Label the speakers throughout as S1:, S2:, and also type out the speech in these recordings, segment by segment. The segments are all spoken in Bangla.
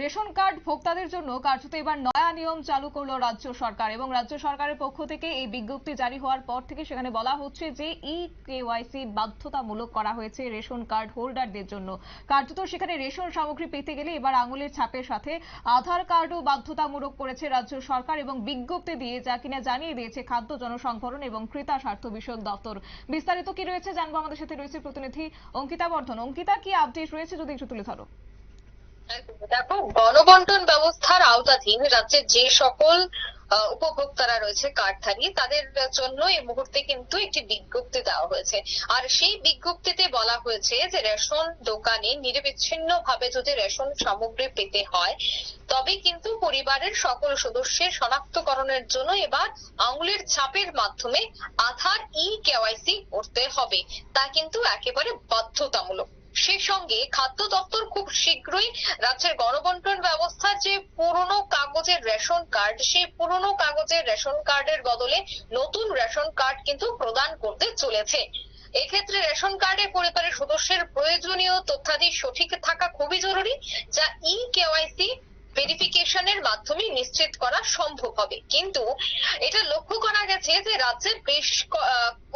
S1: রেশন কার্ড ভোক্তাদের জন্য কার্যত এবার নয়া নিয়ম চালু করল রাজ্য সরকার এবং রাজ্য সরকারের পক্ষ থেকে এই বিজ্ঞপ্তি জারি হওয়ার পর থেকে সেখানে বলা হচ্ছে যে ই কেওয়াইসি বাধ্যতামূলক করা হয়েছে রেশন কার্ড হোল্ডারদের জন্য। কার্যত সেখানে রেশন সামগ্রী পেতে গেলে এবার আঙুলের ছাপের সাথে আধার কার্ডও বাধ্যতামূলক করেছে রাজ্য সরকার এবং বিজ্ঞপ্তি দিয়ে যা কিনা জানিয়ে দিয়েছে খাদ্য জনসংভরণ এবং ক্রেতা স্বার্থ বিষয়ক দপ্তর। বিস্তারিত কি রয়েছে জানব আমাদের সাথে রয়েছে প্রতিনিধি অঙ্কিতা বর্ধন। অঙ্কিতা, কি আপডেট রয়েছে যদি একটু তুলে ধরো?
S2: দেখো, গণবন্টন ব্যবস্থার আওতাধীন রাজ্যের যে সকল উপভোক্তারা রয়েছে কার্ডধারী তাদের জন্য এই মুহূর্তে কিন্তু একটি বিজ্ঞপ্তি দেওয়া হয়েছে। আর সেই বিজ্ঞপ্তিতে বলা হয়েছে যে রেশন দোকানে নিরবিচ্ছিন্ন ভাবে যদি রেশন সামগ্রী পেতে হয়, তবে কিন্তু পরিবারের সকল সদস্যের শনাক্তকরণের জন্য এবার আঙুলের ছাপের মাধ্যমে আধার ই কেওয়াইসি করতে হবে। তা কিন্তু একেবারে বাধ্যতামূলক। সেই সঙ্গে খাদ্য দপ্তর খুব শীঘ্রই রাজ্যের গণবন্টন ব্যবস্থার যে পুরনো কাগজের রেশন কার্ড, সেই পুরনো কাগজের রেশন কার্ডের বদলে নতুন রেশন কার্ড কিন্তু প্রদান করতে চলেছে। এক্ষেত্রে রেশন কার্ডে পরিবারের সদস্যের প্রয়োজনীয় তথ্যাদি সঠিক থাকা খুবই জরুরি, যা ই কেওয়াইসি ভেরিফিকেশনের মাধ্যমে নিশ্চিত করা সম্ভব হবে। কিন্তু এটা লক্ষ্য করা গেছে যে রাজ্যের বেশ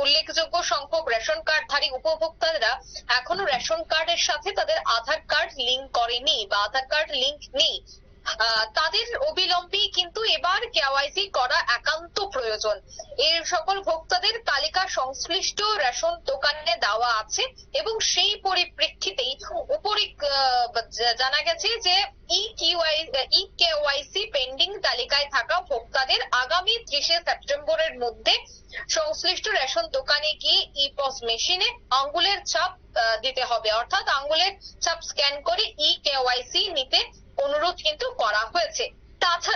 S2: উল্লেখযোগ্য সংখ্যক রেশন কার্ডধারী উপভোক্তারা এখনও রেশন কার্ডের সাথে তাদের আধার কার্ড লিংক করেনি বা আধার কার্ড লিংক নেই। তাদের অবিলম্বে কিন্তু এবার কেওয়াইসি করা একান্ত প্রয়োজন। এর সকল ভোক্তাদের তালিকা সংশ্লিষ্ট রেশন দোকানে দেওয়া আছে এবং সেই পরিপ্রেক্ষিতেই উপরে জানা গেছে যে ই কেওয়াইসি পেন্ডিং তালিকায় থাকা ভোক্তাদের আগামী ত্রিশে সেপ্টেম্বরের মধ্যে সংশ্লিষ্ট রেশন দোকানে গিয়ে ই পস মেশিনে আঙ্গুলের ছাপ দিতে হবে। অর্থাৎ আঙ্গুলের ছাপ স্ক্যান করে ই কেওয়াইসি নিতে অনুরোধ কিন্তু করা হয়েছে। তাছাড়া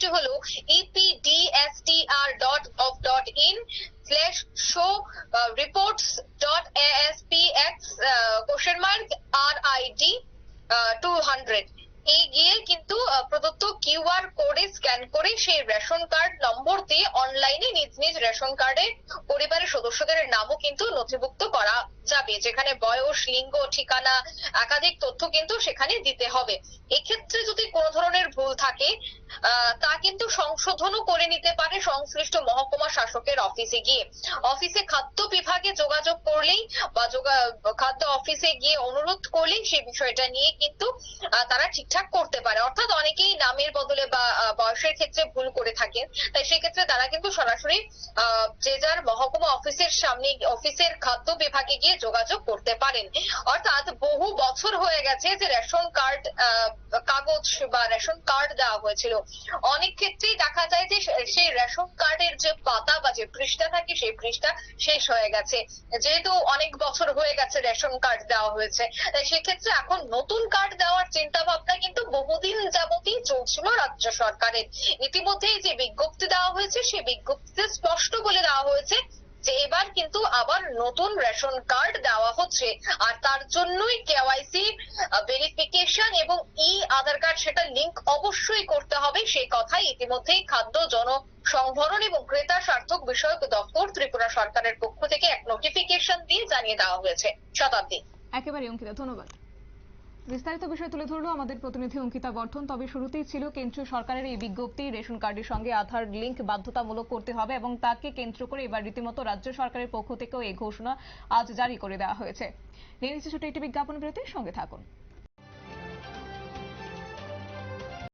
S2: ওয়েবসাইটটি হলো E epdstr dot gov dot in slash show reports dot ASPX question mark R ID two hundred এই গিয়ে কিন্তু প্রদত্ত কিউআর কোডে স্ক্যান করে সেই রেশন কার্ড নম্বর দিয়ে অনলাইনে নিজ নিজ রেশন কার্ডে পরিবারের সদস্যদের নামও কিন্তু নথিভুক্ত করা যাবে, যেখানে বয়স, লিঙ্গ, ঠিকানা, একাধিক তথ্য কিন্তু সেখানে দিতে হবে। এক্ষেত্রে যদি কোনো ধরনের ভুল থাকে তা কিন্তু সংশোধনও করে নিতে পারে সংশ্লিষ্ট মহকুমা শাসকের অফিসে গিয়ে। অফিসে খাদ্য বিভাগে যোগাযোগ করলেই বা খাদ্য অফিসে গিয়ে অনুরোধ করলেই সেই বিষয়টা নিয়ে কিন্তু তারা ঠিকঠাক করতে পারে। অর্থাৎ অনেকেই নামের বদলে বা বয়সের ক্ষেত্রে ভুল করে থাকেন। তাই সেক্ষেত্রে তারা কিন্তু সরাসরি যে যার মহকুমা অফিসের সামনে, অফিসের খাদ্য বিভাগে গিয়ে যোগাযোগ করতে পারেন। অর্থাৎ বহু বছর হয়ে গেছে যে রেশন কার্ড কাগজ বা রেশন কার্ড দেওয়া হয়েছিল। অনেক ক্ষেত্রেই দেখা যায় যে সেই রেশন কার্ডের যে পাতা বা যে পৃষ্ঠা থাকে, সেই পৃষ্ঠা শেষ হয়ে গেছে। যেহেতু অনেক বছর হয়ে গেছে রেশন কার্ড দেওয়া হয়েছে সেক্ষেত্রে এখন নতুন কার্ড দেওয়ার চিন্তা ভাবনা কিন্তু বহুদিন যাবতই চলছিল রাজ্য সরকারের। ইতিমধ্যেই যে বিজ্ঞপ্তি দেওয়া হয়েছে, সেই বিজ্ঞপ্তিতে স্পষ্ট বলে দেওয়া হয়েছে যে এবার কিন্তু আবার নতুন রেশন কার্ড দেওয়া হচ্ছে। আর তার জন্যই কেওয়াইসি ভেরিফিকেশন এবং ই আধার কার্ড সেটা লিংক অবশ্যই করতে হবে। সেই কথাই ইতিমধ্যেই খাদ্য জন সংভরণ এবং ক্রেতা স্বার্থক বিষয়ক দপ্তর ত্রিপুরা সরকারের পক্ষ থেকে এক নোটিফিকেশন দিয়ে জানিয়ে দেওয়া হয়েছে। শতাব্দী।
S1: একেবারে অঙ্কিতা, ধন্যবাদ। বিস্তারিত বিষয় তুলে ধরলো আমাদের প্রতিনিধি অঙ্কিতা বর্ধন। তবে শুরুতেই ছিল কেন্দ্রীয় সরকারের এই বিজ্ঞপ্তি, রেশন কার্ডের সঙ্গে আধার লিংক বাধ্যতামূলক করতে হবে এবং তাকে কেন্দ্র করে এবার রীতিমতো রাজ্য সরকারের পক্ষ থেকেও এই ঘোষণা আজ জারি করে দেওয়া হয়েছে। নিয়ে নিচ্ছে ছোট একটি বিজ্ঞাপন বিরতির সঙ্গে থাকুন।